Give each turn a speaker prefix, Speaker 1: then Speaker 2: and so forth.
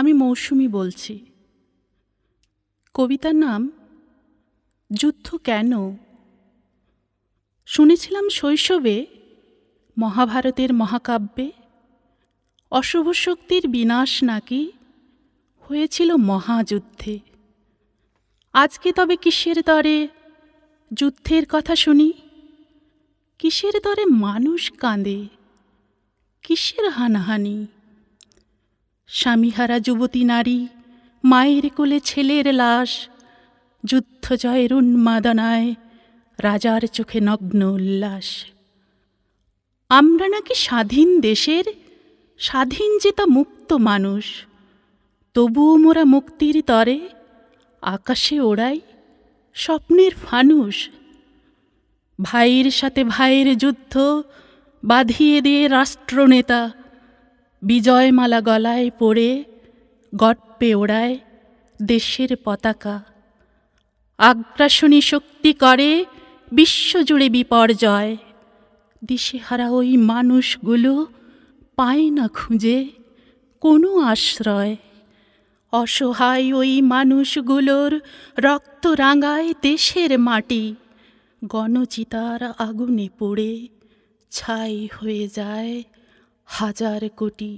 Speaker 1: আমি মৌসুমি বলছি। কবিতার নাম, যুদ্ধ কেন? শুনেছিলাম শৈশবে মহাভারতের মহাকাব্যে অশুভ শক্তির বিনাশ নাকি হয়েছিল মহাযুদ্ধে। আজকে তবে কিসের দরে যুদ্ধের কথা শুনি? কিসের দরে মানুষ কাঁদে? কিসের হানাহানি? স্বামীহারা যুবতী নারী, মায়ের কোলে ছেলের লাশ যুদ্ধ জয়ের উন্মাদনায় রাজার চোখে নগ্ন উল্লাস। আমরা নাকি স্বাধীন দেশের স্বাধীন জেতা মুক্ত মানুষ, তবুও মোরা মুক্তির তরে আকাশে ওড়াই স্বপ্নের ফানুষ। ভাইয়ের সাথে ভাইয়ের যুদ্ধ বাঁধিয়ে দিয়ে রাষ্ট্রনেতা বিজয়মালা গলায় পড়ে গর্পে ওড়ায় দেশের পতাকা। আগ্রাসনী শক্তি করে, বিশ্বজুড়ে বিপর্যয়। দিশেহারা ওই মানুষগুলো পায় না খুঁজে কোনো আশ্রয়। অসহায় ওই মানুষগুলোর রক্ত রাঙায় দেশের মাটি। গণচিতার আগুনে পড়ে, ছাই হয়ে যায় হাজার কোটি